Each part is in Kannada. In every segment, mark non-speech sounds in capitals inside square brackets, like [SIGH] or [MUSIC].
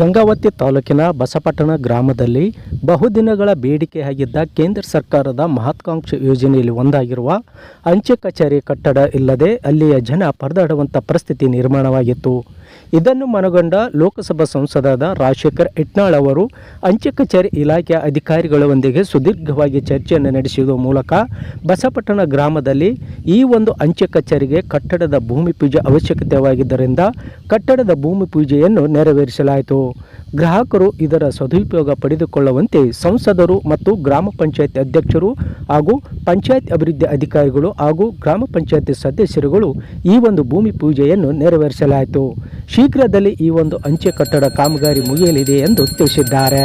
ಗಂಗಾವತಿ ತಾಲೂಕಿನ ಬಸಪಟ್ಟಣ ಗ್ರಾಮದಲ್ಲಿ ಬಹುದಿನಗಳ ಬೇಡಿಕೆಯಾಗಿದ್ದ ಕೇಂದ್ರ ಸರ್ಕಾರದ ಮಹತ್ವಾಕಾಂಕ್ಷೆ ಯೋಜನೆಯಲ್ಲಿ ಒಂದಾಗಿರುವ ಅಂಚೆ ಕಚೇರಿ ಕಟ್ಟಡ ಇಲ್ಲದೆ ಅಲ್ಲಿಯ ಜನ ಪರದಾಡುವಂಥ ಪರಿಸ್ಥಿತಿ ನಿರ್ಮಾಣವಾಗಿತ್ತು. ಇದನ್ನು ಮನಗೊಂಡ ಲೋಕಸಭಾ ಸಂಸದರಾದ ರಾಜಶೇಖರ್ ಇಟ್ನಾಳ್ ಅವರು ಅಂಚೆ ಕಚೇರಿ ಇಲಾಖೆಯ ಅಧಿಕಾರಿಗಳೊಂದಿಗೆ ಸುದೀರ್ಘವಾಗಿ ಚರ್ಚೆಯನ್ನು ನಡೆಸುವ ಮೂಲಕ ಬಸಪಟ್ಟಣ ಗ್ರಾಮದಲ್ಲಿ ಈ ಒಂದು ಅಂಚೆ ಕಚೇರಿಗೆ ಕಟ್ಟಡದ ಭೂಮಿ ಪೂಜೆ ಅವಶ್ಯಕತೆವಾಗಿದ್ದರಿಂದ ಕಟ್ಟಡದ ಭೂಮಿ ಪೂಜೆಯನ್ನು ನೆರವೇರಿಸಲಾಯಿತು. ಗ್ರಾಹಕರು ಇದರ ಸದುಪಯೋಗ ಪಡೆದುಕೊಳ್ಳುವಂತೆ ಸಂಸದರು ಮತ್ತು ಗ್ರಾಮ ಪಂಚಾಯತ್ ಅಧ್ಯಕ್ಷರು ಹಾಗೂ ಪಂಚಾಯತ್ ಅಭಿವೃದ್ಧಿ ಅಧಿಕಾರಿಗಳು ಹಾಗೂ ಗ್ರಾಮ ಪಂಚಾಯತ್ ಸದಸ್ಯರುಗಳು ಈ ಒಂದು ಭೂಮಿ ಪೂಜೆಯನ್ನು ನೆರವೇರಿಸಲಾಯಿತು. ಶೀಘ್ರದಲ್ಲಿ ಈ ಒಂದು ಅಂಚೆ ಕಟ್ಟಡ ಕಾಮಗಾರಿ ಮುಗಿಯಲಿದೆ ಎಂದು ತಿಳಿಸಿದ್ದಾರೆ.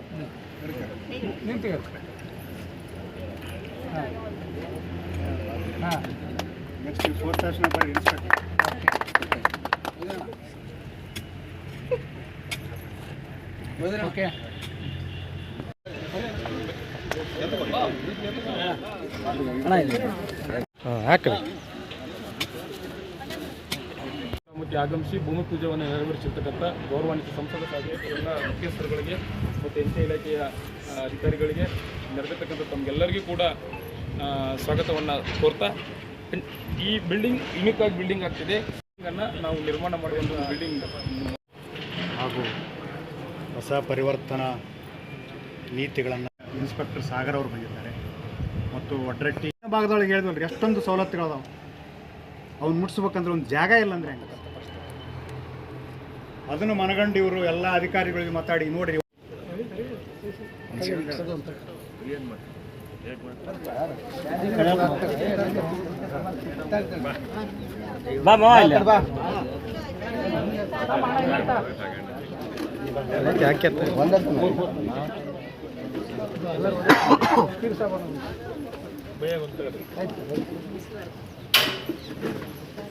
ಪಾರ್ವತಿ ಶಿವರ ಮಹಾದೇವ ಜಯ ಮಂಗಲಂ ಜಯ ನಮಃ ಪಾರ್ವತಿ ಶಿವರ ಮಹಾದೇವ ಹಾಕ್ರಿ ಗ್ರಾಮಕ್ಕೆ ಆಗಮಿಸಿ ಭೂಮಿ ಪೂಜೆಯನ್ನು ನೆರವೇರಿಸಿರ್ತಕ್ಕಂಥ ಗೌರವಾನ್ವಿತ ಸಂಸದ ಎಲ್ಲ ಮುಖ್ಯಸ್ಥರುಗಳಿಗೆ ಮತ್ತು ಅಂಚೆ ಇಲಾಖೆಯ ಅಧಿಕಾರಿಗಳಿಗೆ ನೆರೆದಿರ್ತಕ್ಕಂಥ ತಮಗೆಲ್ಲರಿಗೂ ಕೂಡ ಸ್ವಾಗತವನ್ನು ಕೋರ್ತಾ ಈ ಬಿಲ್ಡಿಂಗ್ ಯುನಿಕ್ ಆಗಿ ಬಿಲ್ಡಿಂಗ್ ಆಗ್ತಿದೆ. ಬಿಲ್ಡಿಂಗನ್ನು ನಾವು ನಿರ್ಮಾಣ ಮಾಡುವಂಥ ಬಿಲ್ಡಿಂಗ್ ಹಾಗೂ ಹೊಸ ಪರಿವರ್ತನಾ ನೀತಿಗಳನ್ನು ಇನ್ಸ್ಪೆಕ್ಟರ್ ಸಾಗರ್ ಅವರು ಬಂದಿದ್ದಾರೆ. ಮತ್ತು ಒಡ್ರಟ್ಟಿ ಭಾಗದೊಳಗೆ ಅಂದ್ರೆ ಎಷ್ಟೊಂದು ಸವಲತ್ತುಗಳದಾವೆ. ಅವ್ನು ಮುಟ್ಸ್ಬೇಕಂದ್ರೆ ಒಂದು ಜಾಗ ಇಲ್ಲ ಅಂದ್ರೆ ಹೆಂಗೆ ಅದನ್ನು ಮನಗಂಡು ಇವರು ಎಲ್ಲ ಅಧಿಕಾರಿಗಳಿಗೆ ಮಾತಾಡಿ ನೋಡ್ರಿ. [COUGHS]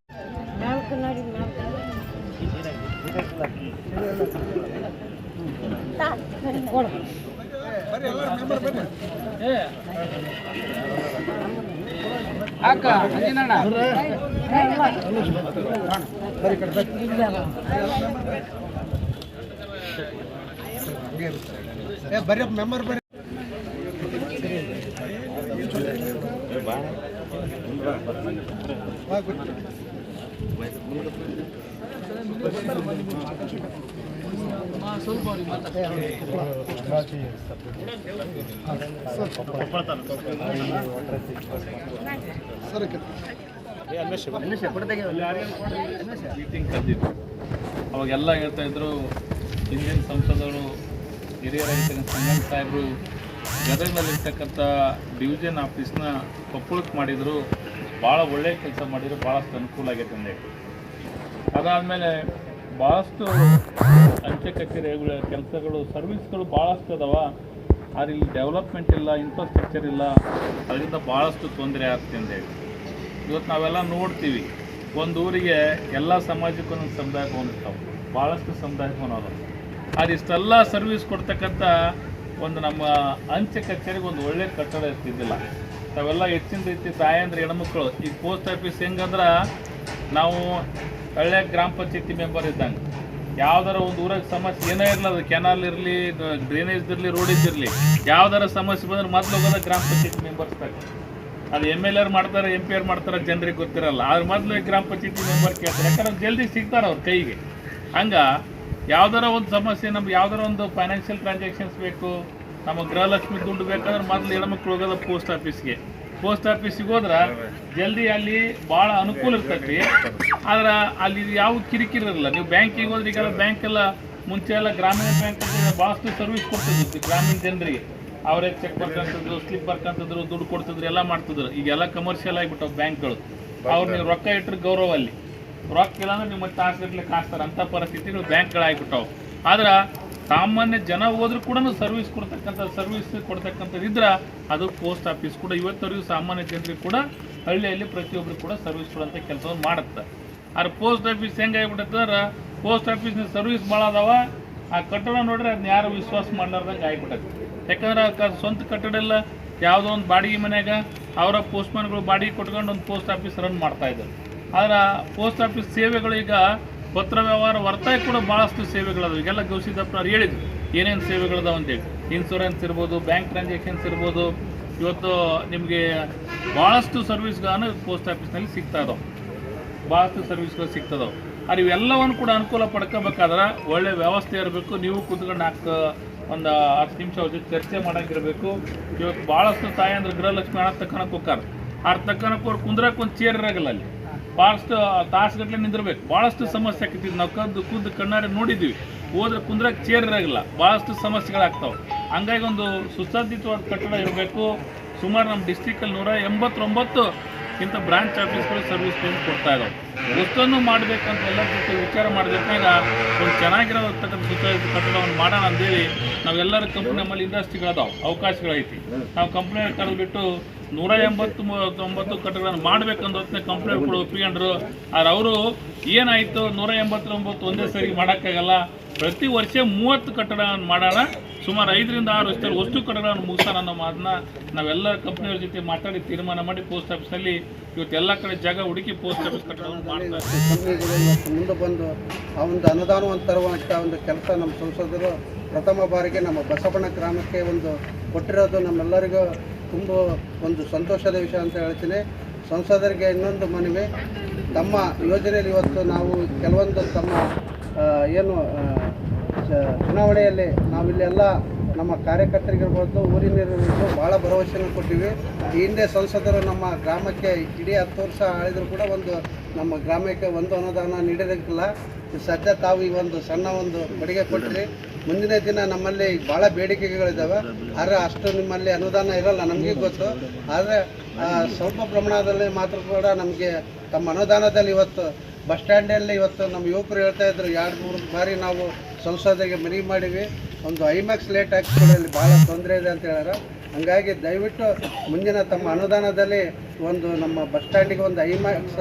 ಅಕ್ಕ ಅಂಜಿನಣ್ಣ ಬರೀ ಕಡೆ ಬರೀ ಮೆಂಬರ್ ಬರೀ ಬಾ ಅವಾಗೆಲ್ಲ ಹೇಳ್ತಾ ಇದ್ರು, ಹಿಂದಿನ ಸಂಸದರು ಹಿರಿಯರಾಗಿರ್ತಕ್ಕಂಥ ಸಂಗಮ್ ಸಾಹೇಬರು ಗದಗದಲ್ಲಿರ್ತಕ್ಕಂಥ ಡಿವಿಷನ್ ಆಫೀಸ್ನ ಕೊಪ್ಪಳಕ್ಕೆ ಮಾಡಿದರು, ಭಾಳ ಒಳ್ಳೆಯ ಕೆಲಸ ಮಾಡಿದ್ರು, ಭಾಳಷ್ಟು ಅನುಕೂಲ ಆಗೈತೆ ಅಂದೆ ಅದಾದಮೇಲೆ ಭಾಳಷ್ಟು ಅಂಚೆ ಕಚೇರಿಗಳ ಕೆಲಸಗಳು, ಸರ್ವಿಸ್ಗಳು ಭಾಳಷ್ಟು ಅದಾವ. ಆದರೆ ಇಲ್ಲಿ ಡೆವಲಪ್ಮೆಂಟ್ ಇಲ್ಲ ಇನ್ಫ್ರಾಸ್ಟ್ರಕ್ಚರ್ ಇಲ್ಲ. ಅದರಿಂದ ಭಾಳಷ್ಟು ತೊಂದರೆ ಆಗ್ತದೆ ಅಂತ ಹೇಳಿ. ಇವತ್ತು ನಾವೆಲ್ಲ ನೋಡ್ತೀವಿ. ಒಂದು ಊರಿಗೆ ಎಲ್ಲ ಸಮಾಜಕ್ಕೂ ಒಂದು ಸಮುದಾಯ ಇರ್ತಾವೆ ಭಾಳಷ್ಟು ಸಮುದಾಯ ಅದಾವೆ ಅದು ಇಷ್ಟೆಲ್ಲ ಸರ್ವಿಸ್ ಕೊಡ್ತಕ್ಕಂಥ ಒಂದು ನಮ್ಮ ಅಂಚೆ ಕಚೇರಿಗೆ ಒಂದು ಒಳ್ಳೆ ಕಟ್ಟಡ ಇರ್ತಿದ್ದಿಲ್ಲ. ತಾವೆಲ್ಲ ಹೆಚ್ಚಿನ ರೀತಿ ತಾಯಂದ್ರೆ, ಹೆಣ್ಮಕ್ಳು, ಈ ಪೋಸ್ಟ್ ಆಫೀಸ್ ಹೆಂಗಂದ್ರೆ ನಾವು ಒಳ್ಳೆ ಗ್ರಾಮ ಪಂಚಾಯತಿ ಮೆಂಬರ್ ಇದ್ದಂಗೆ. ಯಾವ್ದಾರ ಒಂದು ಊರಾಗ ಸಮಸ್ಯೆ ಏನೇ ಇರಲಿ, ಅದು ಕೆನಾಲ್ ಇರಲಿ ಡ್ರೈನೇಜ್ ಇರಲಿ, ರೋಡ್ ಇರಲಿ, ಯಾವ್ದಾರ ಸಮಸ್ಯೆ ಬಂದ್ರೆ ಮೊದಲು ಹೋಗೋದ ಗ್ರಾಮ ಪಂಚಾಯತಿ ಮೆಂಬರ್ಸ್ ಅದು ಎಂ ಎಲ್ ಎರ್ ಮಾಡ್ತಾರೆ ಎಂ ಪಿ ಆರ್ ಮಾಡ್ತಾರೆ, ಜನರಿಗೆ ಗೊತ್ತಿರಲ್ಲ. ಆದ್ರೆ ಮೊದಲು ಗ್ರಾಮ ಪಂಚಾಯತಿ ಮೆಂಬರ್ ಕೇಳ್ತಾರೆ. ಯಾಕಂದ್ರೆ ಜಲ್ದಿ ಸಿಗ್ತಾರೆ ಅವ್ರ ಕೈಗೆ. ಹಂಗ ಯಾವ್ದಾರ ಒಂದು ಸಮಸ್ಯೆ, ನಮ್ಗೆ ಯಾವ್ದಾರ ಒಂದು ಫೈನಾನ್ಷಿಯಲ್ ಟ್ರಾನ್ಸಾಕ್ಷನ್ಸ್ ಬೇಕು ನಮ್ಮ ಗೃಹಲಕ್ಷ್ಮಿ ದುಡ್ಡು ಬೇಕಂದ್ರೆ ಮೊದಲು ಹೆಣ್ಮಕ್ಳು ಹೋಗೋದ ಪೋಸ್ಟ್ ಆಫೀಸ್ಗೆ ಪೋಸ್ಟ್ ಆಫೀಸಿಗೆ ಹೋದ್ರೆ ಜಲ್ದಿ ಅಲ್ಲಿ ಭಾಳ ಅನುಕೂಲ ಇರ್ತೈತಿ. ಆದ್ರೆ ಅಲ್ಲಿ ಯಾವ ಕಿರಿಕಿರಿ ಇರಲ್ಲ. ನೀವು ಬ್ಯಾಂಕಿಗೆ ಹೋದ್ರೆ ಈಗ ಬ್ಯಾಂಕ್ ಎಲ್ಲ ಮುಂಚೆ ಎಲ್ಲ ಗ್ರಾಮೀಣ ಬ್ಯಾಂಕ್ ಭಾಳಷ್ಟು ಸರ್ವಿಸ್ ಕೊಡ್ತಿದ್ವಿ ಗ್ರಾಮೀಣ ಜನರಿಗೆ. ಅವರೇ ಚೆಕ್ ಬರ್ಕಂತಿದ್ರು ಸ್ಲಿಪ್ ಬರ್ಕಂತಿದ್ರು ದುಡ್ಡು ಕೊಡ್ತಿದ್ರು, ಎಲ್ಲ ಮಾಡ್ತಿದ್ರು. ಈಗೆಲ್ಲ ಕಮರ್ಷಿಯಲ್ ಆಗಿಬಿಟ್ಟವು ಬ್ಯಾಂಕ್ಗಳು. ಅವ್ರು ನೀವು ರೊಕ್ಕ ಇಟ್ಟರೆ ಗೌರವ ಅಲ್ಲಿ ರೊಕ್ಕ ಇಲ್ಲ ಅಂದ್ರೆ ನಿಮ್ಮ ಹಾಸ್ಪಿಟ್ಲಿಗೆ ಕಾಸ್ತಾರೆ. ಅಂಥ ಪರಿಸ್ಥಿತಿಗಳು ಬ್ಯಾಂಕ್ಗಳಾಗ್ಬಿಟ್ಟವು. ಆದ್ರೆ ಸಾಮಾನ್ಯ ಜನ ಹೋದ್ರೂ ಕೂಡ ಸರ್ವಿಸ್ ಕೊಡ್ತಕ್ಕಂಥ ಸರ್ವಿಸ್ ಕೊಡ್ತಕ್ಕಂಥದ್ದು ಇದ್ರೆ ಅದು ಪೋಸ್ಟ್ ಆಫೀಸ್ ಕೂಡ. ಇವತ್ತವರೆಗೂ ಸಾಮಾನ್ಯ ಜನರಿಗೆ ಕೂಡ ಹಳ್ಳಿಯಲ್ಲಿ ಪ್ರತಿಯೊಬ್ಬರು ಕೂಡ ಸರ್ವಿಸ್ ಕೊಡುವಂಥ ಕೆಲಸವನ್ನು ಮಾಡುತ್ತೆ. ಆದ್ರೆ ಪೋಸ್ಟ್ ಆಫೀಸ್ ಹೆಂಗಾಗ್ಬಿಟ್ಟೈತೆ ಪೋಸ್ಟ್ ಆಫೀಸ್ನ ಸರ್ವಿಸ್ ಭಾಳ ಅದಾವ. ಆ ಕಟ್ಟಡ ನೋಡ್ರೆ ಅದನ್ನ ಯಾರು ವಿಶ್ವಾಸ ಮಾಡ್ಲಾರ್ದಂಗೆ ಆಗ್ಬಿಟ್ಟೈತೆ ಯಾಕಂದ್ರೆ ಆ ಕ- ಸ್ವಂತ ಕಟ್ಟಡ ಎಲ್ಲ ಯಾವುದೋ ಒಂದು ಬಾಡಿಗೆ ಮನೆಯಾಗ ಅವರ ಪೋಸ್ಟ್ಮನ್ಗಳು ಬಾಡಿಗೆ ಕೊಟ್ಕೊಂಡು ಒಂದು ಪೋಸ್ಟ್ ಆಫೀಸ್ ರನ್ ಮಾಡ್ತಾ ಇದ್ದಾರೆ. ಆದ್ರೆ ಪೋಸ್ಟ್ ಆಫೀಸ್ ಸೇವೆಗಳು ಈಗ ಪತ್ರ ವ್ಯವಹಾರ ಹೊರತಾಗಿ ಕೂಡ ಭಾಳಷ್ಟು ಸೇವೆಗಳದಾವೆ. ಈಗೆಲ್ಲ ಗೌಸಿದಪ್ಪನವ್ರು ಹೇಳಿದ್ರು, ಏನೇನು ಅಂತ ಅಂತೇಳಿ. ಇನ್ಶೂರೆನ್ಸ್ ಇರ್ಬೋದು ಬ್ಯಾಂಕ್ ಟ್ರಾನ್ಸಾಕ್ಷನ್ಸ್ ಇರ್ಬೋದು. ಇವತ್ತು ನಿಮಗೆ ಭಾಳಷ್ಟು ಸರ್ವಿಸ್ಗಳನ್ನು ಪೋಸ್ಟ್ ಆಫೀಸ್ನಲ್ಲಿ ಸಿಗ್ತಾ ಇದಾವೆ. ಭಾಳಷ್ಟು ಸರ್ವಿಸ್ಗಳು ಸಿಗ್ತದವು ಅದು ಇವೆಲ್ಲವನ್ನು ಕೂಡ ಅನುಕೂಲ ಪಡ್ಕೋಬೇಕಾದ್ರೆ ಒಳ್ಳೆ ವ್ಯವಸ್ಥೆ ಇರಬೇಕು. ನೀವು ಕೂತ್ಕೊಂಡು ನಾಲ್ಕು ಒಂದು ಹತ್ತು ನಿಮಿಷ ಅವ್ರ ಜೊತೆ ಚರ್ಚೆ ಮಾಡೋಂಗಿರಬೇಕು. ಇವತ್ತು ಭಾಳಷ್ಟು ತಾಯಿ ಅಂದ್ರೆ ಗೃಹಲಕ್ಷ್ಮಿ ಹಣ ತಕ್ಕನಕ್ಕೆ ಹೋಗ್ತಾರೆ. ಆ ತಕ್ಕನಕ್ಕೆ ಅವ್ರು ಕುಂದ್ರಕ್ಕೆ ಒಂದು ಚೇರ್ ಇರೋಲ್ಲ ಅಲ್ಲಿ. ಭಾಳಷ್ಟು ತಾಸುಗಟ್ಟಲೆ ನಿಂದಿರ್ಬೇಕು. ಭಾಳಷ್ಟು ಸಮಸ್ಯೆ ಆಗ್ತಿತ್ತು ನಾವು ಕದ್ದು ಕುದ್ದು ಕಣ್ಣಾರೆ ನೋಡಿದ್ದೀವಿ. ಹೋದ್ರೆ ಕುಂದ್ರಕ್ಕೆ ಚೇರ್ ಇರೋಲ್ಲ ಭಾಳಷ್ಟು ಸಮಸ್ಯೆಗಳಾಗ್ತಾವೆ. ಹಂಗಾಗಿ ಒಂದು ಸುಸಜ್ಜಿತವಾದ ಕಟ್ಟಡ ಇರಬೇಕು. ಸುಮಾರು ನಮ್ಮ ಡಿಸ್ಟಿಕಲ್ಲಿ ನೂರ ಎಂಬತ್ತೊಂಬತ್ತು ಇಂಥ ಬ್ರಾಂಚ್ ಆಫೀಸ್ಗಳು ಸರ್ವಿಸ್ ಕೊಡ್ತಾ ಇದಾವೆ. ಗೊತ್ತನ್ನು ಮಾಡಬೇಕಂತ ಎಲ್ಲ ಜೊತೆ ವಿಚಾರ ಮಾಡಬೇಕಾಗ ಒಂದು ಚೆನ್ನಾಗಿರೋತಕ್ಕಂಥ ಸುತ್ತ ಕಟ್ಟಡವನ್ನು ಮಾಡೋಣ ಅಂತೇಳಿ ನಾವೆಲ್ಲರ ಕಂಪ್ನಿ ನಮ್ಮಲ್ಲಿ ಇಂಡಸ್ಟ್ರಿಗಳದಾವೆ ಅವಕಾಶಗಳೈತಿ. ನಾವು ಕಂಪ್ನಿ ಕರೆದುಬಿಟ್ಟು ನೂರ ಎಂಬತ್ತು ತೊಂಬತ್ತು ಕಟ್ಟಡಗಳನ್ನು ಮಾಡಬೇಕಂತ ಹೊತ್ತಿನ ಕಂಪ್ನಿ ಕೂಡ ಒಪ್ಪಿಕೊಂಡ್ರು ಆದ್ರೆ ಅವರು ಏನಾಯಿತು ನೂರ ಎಂಬತ್ತೊಂಬತ್ತು ಒಂದೇ ಸರಿ ಮಾಡೋಕ್ಕಾಗಲ್ಲ. ಪ್ರತಿ ವರ್ಷ ಮೂವತ್ತು ಕಟ್ಟಡಗಳನ್ನು ಮಾಡೋಣ ಸುಮಾರು ಐದರಿಂದ ಆರು ವರ್ಷದಲ್ಲಿ ವಸ್ತು ಕಟ್ಟಡಗಳನ್ನು ಮುಗಿಸೋಣ ಅನ್ನೋ ಮಾತನ್ನ ನಾವೆಲ್ಲ ಕಂಪ್ನಿಯವ್ರ ಜೊತೆ ಮಾತಾಡಿ ತೀರ್ಮಾನ ಮಾಡಿ ಪೋಸ್ಟ್ ಆಫೀಸಲ್ಲಿ ಇವತ್ತು ಎಲ್ಲ ಕಡೆ ಜಾಗ ಹುಡುಕಿ ಪೋಸ್ಟ್ ಆಫೀಸ್ ಕಟ್ಟಡವನ್ನು ಮಾಡ್ತಾರೆ ಮುಂದೆ ಬಂದು ಆ ಒಂದು ಅನುದಾನವನ್ನು ತರುವಂಥ ಒಂದು ಕೆಲಸ ನಮ್ಮ ಸಂಸದರು ಪ್ರಥಮ ಬಾರಿಗೆ ನಮ್ಮ ಬಸವಣ್ಣ ಗ್ರಾಮಕ್ಕೆ ಒಂದು ಕೊಟ್ಟಿರೋದು ನಮ್ಮೆಲ್ಲರಿಗೂ ತುಂಬ ಒಂದು ಸಂತೋಷದ ವಿಷಯ ಅಂತ ಹೇಳ್ತೀನಿ. ಸಂಸದರಿಗೆ ಇನ್ನೊಂದು ಮನವಿ. ತಮ್ಮ ಯೋಜನೆಯಲ್ಲಿ ಇವತ್ತು ನಾವು ಕೆಲವೊಂದು ತಮ್ಮ ಏನು ಚುನಾವಣೆಯಲ್ಲಿ ನಾವಿಲ್ಲೆಲ್ಲ ನಮ್ಮ ಕಾರ್ಯಕರ್ತರಿಗಿರ್ಬೋದು ಊರಿನಿರ್ಬೋದು ಭಾಳ ಭರವಸೆಯನ್ನು ಕೊಟ್ಟಿವಿ. ಈ ಹಿಂದೆ ಸಂಸದರು ನಮ್ಮ ಗ್ರಾಮಕ್ಕೆ ಇಡೀ ಹತ್ತು ವರ್ಷ ಆಳಿದ್ರು ಕೂಡ ಒಂದು ನಮ್ಮ ಗ್ರಾಮಕ್ಕೆ ಒಂದು ಅನುದಾನ ನೀಡಿರೋಕ್ಕಿಲ್ಲ ಸದ್ಯ ತಾವು ಈ ಒಂದು ಸಣ್ಣ ಒಂದು ಕೊಡುಗೆ ಕೊಟ್ಟಿರಿ. ಮುಂದಿನ ದಿನ ನಮ್ಮಲ್ಲಿ ಭಾಳ ಬೇಡಿಕೆಗಳಿದ್ದಾವೆ ಆದರೆ ಅಷ್ಟು ನಿಮ್ಮಲ್ಲಿ ಅನುದಾನ ಇರಲ್ಲ, ನಮಗೆ ಗೊತ್ತು. ಆದರೆ ಸ್ವಲ್ಪ ಪ್ರಮಾಣದಲ್ಲಿ ಮಾತ್ರ ಕೂಡ ನಮಗೆ ತಮ್ಮ ಅನುದಾನದಲ್ಲಿ ಇವತ್ತು ಬಸ್ ಸ್ಟ್ಯಾಂಡಲ್ಲಿ ಇವತ್ತು ನಮ್ಮ ಯುವಕರು ಹೇಳ್ತಾ ಇದ್ರು, ಎರಡು ಮೂರು ಬಾರಿ ನಾವು ಸಂಸದರಿಗೆ ಮನವಿ ಮಾಡಿವಿ ಒಂದು ಐಮ್ಯಾಕ್ಸ್ ಲೇಟ್ ಹಾಕ್ಸ್ಕೊಳ್ಳಲ್ಲಿ ಭಾಳ ತೊಂದರೆ ಇದೆ ಅಂತ ಹೇಳ್ಯಾರ. ಹಂಗಾಗಿ ದಯವಿಟ್ಟು ಮುಂದಿನ ತಮ್ಮ ಅನುದಾನದಲ್ಲಿ ಒಂದು ನಮ್ಮ ಬಸ್ ಸ್ಟ್ಯಾಂಡಿಗೆ ಒಂದು ಐಮ್ಯಾಕ್ಸ್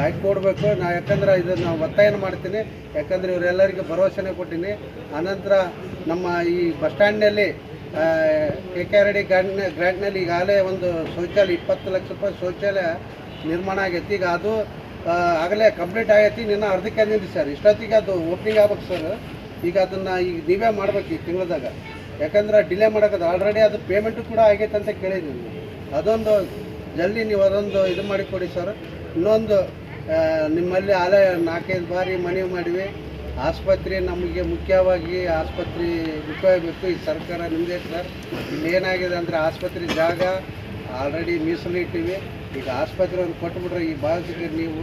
ಹಾಕಿ ಕೊಡಬೇಕು ನಾ ಯಾಕಂದ್ರೆ ಇದನ್ನು ಒತ್ತಾಯನ ಮಾಡ್ತೀನಿ. ಯಾಕಂದರೆ ಇವರೆಲ್ಲರಿಗೂ ಭರವಸೆನೇ ಕೊಟ್ಟಿನಿ. ಆನಂತರ ನಮ್ಮ ಈ bus ಸ್ಟ್ಯಾಂಡ್ನಲ್ಲಿ K K R D grand ಗ್ರ್ಯಾಂಡ್ನಲ್ಲಿ ಈಗಾಗಲೇ ಒಂದು ಶೌಚಾಲಯ, ಇಪ್ಪತ್ತು ಲಕ್ಷ ರೂಪಾಯಿ ಶೌಚಾಲಯ ನಿರ್ಮಾಣ ಆಗೈತಿ. ಈಗ ಅದು ಆಗಲೇ ಕಂಪ್ಲೀಟ್ ಆಗೈತಿ. ನಿನ್ನ ಅರ್ಧಕ್ಕೆ ನಿಂತು ಸರ್. ಇಷ್ಟೊತ್ತಿಗೆ ಅದು ಓಪನಿಂಗ್ ಆಗ್ಬೇಕು ಸರ್. ಈಗ ಅದನ್ನು ಈಗ ನೀವೇ ಮಾಡ್ಬೇಕು ಈ ತಿಂಗಳದಾಗ. ಯಾಕಂದ್ರೆ ಡಿಲೇ ಮಾಡೋಕ್ಕದು ಆಲ್ರೆಡಿ ಅದು ಪೇಮೆಂಟು ಕೂಡ ಆಗೈತೆ ಅಂತ ಕೇಳಿದ್ದೀನಿ. ಅದೊಂದು ಜಲ್ದಿ ನೀವು ಅದೊಂದು ಇದು ಮಾಡಿಕೊಡಿ ಸರ್. ಇನ್ನೊಂದು ನಿಮ್ಮಲ್ಲಿ ಆಲೇ ನಾಲ್ಕೈದು ಬಾರಿ ಮನವಿ ಮಾಡಿವಿ. ಆಸ್ಪತ್ರೆ ನಮಗೆ ಮುಖ್ಯವಾಗಿ ಆಸ್ಪತ್ರೆ ಉಪಯೋಗಬೇಕು ಈ ಸರ್ಕಾರ ನಿಮ್ಮದೇ ಸರ್. ಇಲ್ಲಿ ಏನಾಗಿದೆ ಅಂದರೆ ಆಸ್ಪತ್ರೆ ಜಾಗ ಆಲ್ರೆಡಿ ಮೀಸಲಿಟ್ಟಿವಿ. ಈಗ ಆಸ್ಪತ್ರೆ ಒಂದು ಕೊಟ್ಬಿಟ್ರೆ ಈ ಭಾಗಕ್ಕೆ ನೀವು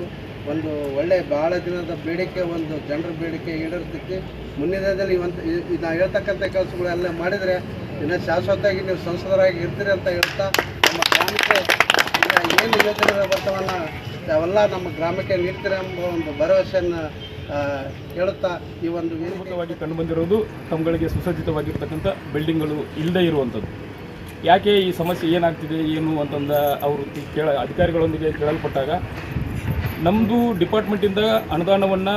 ಒಂದು ಒಳ್ಳೆ ಭಾಳ ದಿನದ ಬೇಡಿಕೆ, ಒಂದು ಜನರ ಬೇಡಿಕೆ ಈಡೇರ್ತೈತಿ ಮುಂದಿನ ದಿನದಲ್ಲಿ ಒಂದು ನಾವು ಹೇಳ್ತಕ್ಕಂಥ ಕೆಲಸಗಳೆಲ್ಲ ಮಾಡಿದರೆ ಇನ್ನು ಶಾಶ್ವತವಾಗಿ ನೀವು ಸಂಸದರಾಗಿ ಇರ್ತೀರಿ ಅಂತ ಹೇಳ್ತಾ ನಮ್ಮ ಗ್ರಾಮಕ್ಕೆ ಏನು ಯೋಜನೆಗಳು ಬರ್ತಾವನ್ನ ಅವೆಲ್ಲ ನಮ್ಮ ಗ್ರಾಮಕ್ಕೆ ನೀಡ್ತೀರ ಎಂಬ ಒಂದು ಭರವಸೆಯನ್ನು ಹೇಳುತ್ತಾ ಈ ಒಂದು ಕಂಡುಬಂದಿರುವುದು ತಮ್ಮಗಳಿಗೆ ಸುಸಜ್ಜಿತವಾಗಿರ್ತಕ್ಕಂಥ ಬಿಲ್ಡಿಂಗ್ಗಳು ಇಲ್ಲದೇ ಇರುವಂಥದ್ದು. ಯಾಕೆ ಈ ಸಮಸ್ಯೆ ಏನಾಗ್ತಿದೆ, ಏನು ಅಂತಂದ ಅವರು ಕೇಳ ಅಧಿಕಾರಿಗಳೊಂದಿಗೆ ಕೇಳಲ್ಪಟ್ಟಾಗ ನಮ್ಮದು ಡಿಪಾರ್ಟ್ಮೆಂಟಿಂದ ಅನುದಾನವನ್ನು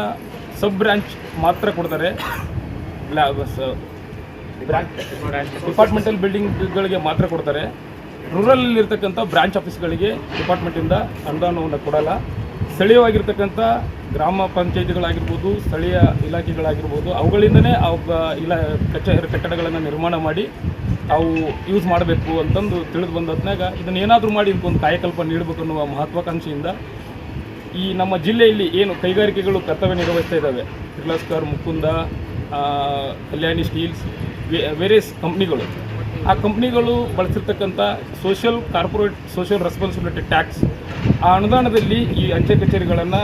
ಸಬ್ ಬ್ರ್ಯಾಂಚ್ ಮಾತ್ರ ಕೊಡ್ತಾರೆ. ಡಿಪಾರ್ಟ್ಮೆಂಟಲ್ ಬಿಲ್ಡಿಂಗ್ಗಳಿಗೆ ಮಾತ್ರ ಕೊಡ್ತಾರೆ. ರೂರಲ್ ಇರ್ತಕ್ಕಂಥ ಬ್ರಾಂಚ್ ಆಫೀಸ್ಗಳಿಗೆ ಡಿಪಾರ್ಟ್ಮೆಂಟಿಂದ ಅನುದಾನವನ್ನು ಕೊಡಲ್ಲ. ಸ್ಥಳೀಯವಾಗಿರ್ತಕ್ಕಂಥ ಗ್ರಾಮ ಪಂಚಾಯಿತಿಗಳಾಗಿರ್ಬೋದು, ಸ್ಥಳೀಯ ಇಲಾಖೆಗಳಾಗಿರ್ಬೋದು, ಅವುಗಳಿಂದನೇ ಅವ ಇಲಾ ಕಚೇರಿ ಕಟ್ಟಡಗಳನ್ನು ನಿರ್ಮಾಣ ಮಾಡಿ ತಾವು ಯೂಸ್ ಮಾಡಬೇಕು ಅಂತಂದು ತಿಳಿದು ಬಂದ ಹೊತ್ನ್ಯಾಗ ಇದನ್ನ ಏನಾದರೂ ಮಾಡಿ ಇದಕ್ಕೊಂದು ಕಾಯಕಲ್ಪ ನೀಡಬೇಕು ಅನ್ನುವ ಮಹತ್ವಾಕಾಂಕ್ಷೆಯಿಂದ ಈ ನಮ್ಮ ಜಿಲ್ಲೆಯಲ್ಲಿ ಏನು ಕೈಗಾರಿಕೆಗಳು ಕರ್ತವ್ಯ ನಿರ್ವಹಿಸ್ತಾ ಇದ್ದಾವೆ. ಕಿರ್ಲಾಸ್ಕರ್ ಮುಕುಂದ ಕಲ್ಯಾಣಿ ಸ್ಟೀಲ್ಸ್ ವೇರಿಯಸ್ ಕಂಪ್ನಿಗಳು ಆ ಕಂಪ್ನಿಗಳು ಬಳಸಿರ್ತಕ್ಕಂಥ social corporate social responsibility tax ಆ ಅನುದಾನದಲ್ಲಿ ಈ ಅಂಚೆ ಕಚೇರಿಗಳನ್ನು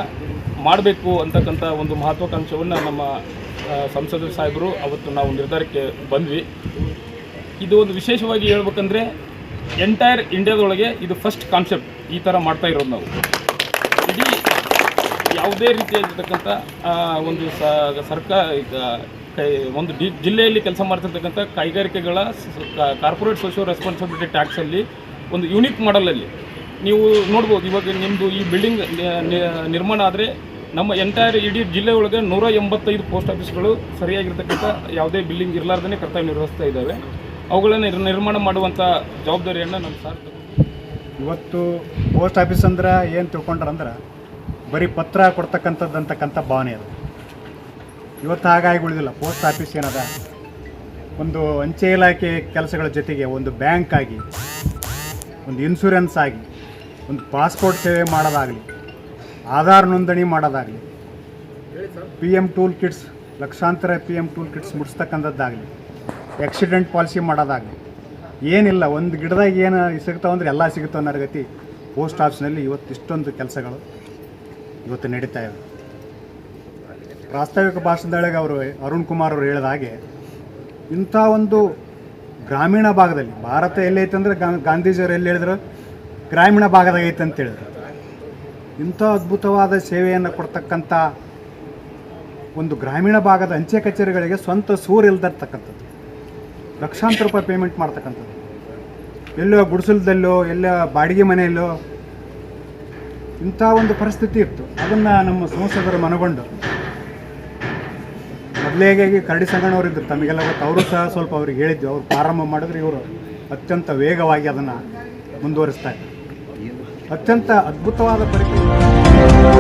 ಮಾಡಬೇಕು ಅಂತಕ್ಕಂಥ ಒಂದು ಮಹತ್ವಾಕಾಂಕ್ಷೆಯನ್ನು ನಮ್ಮ ಸಂಸದ ಸಾಹೇಬರು ಅವತ್ತು ನಾವು ನಿರ್ಧಾರಕ್ಕೆ ಬಂದ್ವಿ. ಇದು ಒಂದು ವಿಶೇಷವಾಗಿ ಹೇಳ್ಬೇಕಂದ್ರೆ ಎಂಟೈರ್ ಇಂಡಿಯಾದೊಳಗೆ ಇದು ಫಸ್ಟ್ ಕಾನ್ಸೆಪ್ಟ್ ಈ ಥರ ಮಾಡ್ತಾ ಇರೋದು ನಾವು. ಇಡೀ ಯಾವುದೇ ರೀತಿಯಾಗಿರ್ತಕ್ಕಂಥ ಒಂದು ಸರ್ಕಾರ ಕೈ, ಒಂದು ಡಿ, ಜಿಲ್ಲೆಯಲ್ಲಿ ಕೆಲಸ ಮಾಡ್ತಿರ್ತಕ್ಕಂಥ ಕೈಗಾರಿಕೆಗಳ ಕಾರ್ಪೊರೇಟ್ ಸೋಷಿಯಲ್ ರೆಸ್ಪಾನ್ಸಿಬಿಲಿಟಿ ಟ್ಯಾಕ್ಸಲ್ಲಿ ಒಂದು ಯೂನಿಕ್ ಮಾಡಲಲ್ಲಿ ನೀವು ನೋಡ್ಬೋದು, ಇವಾಗ ನಿಮ್ಮದು ಈ ಬಿಲ್ಡಿಂಗ್ ನಿರ್ಮಾಣ ಆದರೆ ನಮ್ಮ ಎಂಟೈರ್ ಇಡೀ ಜಿಲ್ಲೆ ಒಳಗೆ ನೂರ ಎಂಬತ್ತೈದು ಪೋಸ್ಟ್ ಆಫೀಸ್ಗಳು ಸರಿಯಾಗಿರ್ತಕ್ಕಂಥ ಯಾವುದೇ ಬಿಲ್ಡಿಂಗ್ ಇರಲಾರ್ದೇ ಕರ್ತವ್ಯ ನಿರ್ವಹಿಸ್ತಾ ಇದ್ದಾವೆ ಅವುಗಳನ್ನು ನಿರ್- ನಿರ್ಮಾಣ ಮಾಡುವಂಥ ಜವಾಬ್ದಾರಿಯನ್ನು ನಮ್ಮ ಸಾರ್ ಇವತ್ತು ಪೋಸ್ಟ್ ಆಫೀಸ್ ಅಂದ್ರೆ ಏನು ತಿಳ್ಕೊಂಡ್ರಂದ್ರೆ ಬರೀ ಪತ್ರ ಕೊಡ್ತಕ್ಕಂಥದ್ದು ಅಂತಕ್ಕಂಥ ಭಾವನೆ ಅದು. ಇವತ್ತು ಹಾಗಾಗಿ ಉಳಿದಿಲ್ಲ ಪೋಸ್ಟ್ ಆಫೀಸ್ ಏನದ? ಒಂದು ಅಂಚೆ ಇಲಾಖೆ ಕೆಲಸಗಳ ಜೊತೆಗೆ ಒಂದು ಬ್ಯಾಂಕ್ ಆಗಿ, ಒಂದು ಇನ್ಶೂರೆನ್ಸ್ ಆಗಿ ಒಂದು ಪಾಸ್ಪೋರ್ಟ್ ಸೇವೆ ಮಾಡೋದಾಗಲಿ, ಆಧಾರ್ ನೋಂದಣಿ ಮಾಡೋದಾಗಲಿ ಪಿ ಎಂ ಟೂಲ್ ಕಿಟ್ಸ್ ಲಕ್ಷಾಂತರ ಪಿ ಎಂ ಟೂಲ್ ಕಿಟ್ಸ್ ಮುಡಿಸ್ತಕ್ಕಂಥದ್ದಾಗಲಿ ಆಕ್ಸಿಡೆಂಟ್ ಪಾಲಿಸಿ ಮಾಡೋದಾಗಲಿ, ಏನಿಲ್ಲ, ಒಂದು ಗಿಡದಾಗ ಏನು ಸಿಗ್ತಾವ ಅಂದ್ರೆ ಎಲ್ಲ ಸಿಗುತ್ತೋ ಅನ್ನೋ ಗತಿ. ಪೋಸ್ಟ್ ಆಫೀಸ್ನಲ್ಲಿ ಇವತ್ತು ಇಷ್ಟೊಂದು ಕೆಲಸಗಳು ಇವತ್ತು ನಡೀತಾ ಇವೆ. ಪ್ರಾಸ್ತಾವಿಕ ಭಾಷಣದೊಳಗೆ ಅವರು, ಅರುಣ್ ಕುಮಾರ್ ಅವರು ಹೇಳಿದ ಹಾಗೆ, ಇಂಥ ಒಂದು ಗ್ರಾಮೀಣ ಭಾಗದಲ್ಲಿ, ಭಾರತ ಎಲ್ಲೈತೆ ಅಂದರೆ ಗಾಂಧೀಜಿಯವರು ಎಲ್ಲಿ ಹೇಳಿದ್ರು ಗ್ರಾಮೀಣ ಐತೆ ಅಂತ ಹೇಳಿದ್ರು. ಇಂಥ ಅದ್ಭುತವಾದ ಸೇವೆಯನ್ನು ಕೊಡ್ತಕ್ಕಂಥ ಒಂದು ಗ್ರಾಮೀಣ ಭಾಗದ ಅಂಚೆ ಕಚೇರಿಗಳಿಗೆ ಸ್ವಂತ ಸೂರು ಇಲ್ದಿರ್ತಕ್ಕಂಥದ್ದು. ಲಕ್ಷಾಂತರ ರೂಪಾಯಿ ಪೇಮೆಂಟ್ ಮಾಡ್ತಕ್ಕಂಥದ್ದು. ಎಲ್ಲೋ ಗುಡಿಸಲ್ದಲ್ಲೋ, ಎಲ್ಲೋ ಬಾಡಿಗೆ ಮನೆಯಲ್ಲೋ ಇಂಥ ಒಂದು ಪರಿಸ್ಥಿತಿ ಇತ್ತು. ಅದನ್ನು ನಮ್ಮ ಸಂಸದರು ಮನಗೊಂಡು ಮೊದಲೇಗಾಗಿ ಕರಡಿ ಇದ್ದರು ತಮಗೆಲ್ಲ ಗೊತ್ತು. ಅವರು ಸಹ ಸ್ವಲ್ಪ ಅವ್ರಿಗೆ ಹೇಳಿದ್ದು, ಅವ್ರು ಪ್ರಾರಂಭ ಮಾಡಿದ್ರೆ ಇವರು ಅತ್ಯಂತ ವೇಗವಾಗಿ ಅದನ್ನು ಮುಂದುವರಿಸ್ತಾ ಇದ್ದಾರೆ ಅತ್ಯಂತ ಅದ್ಭುತವಾದ ಪರಿಸ್ಥಿತಿ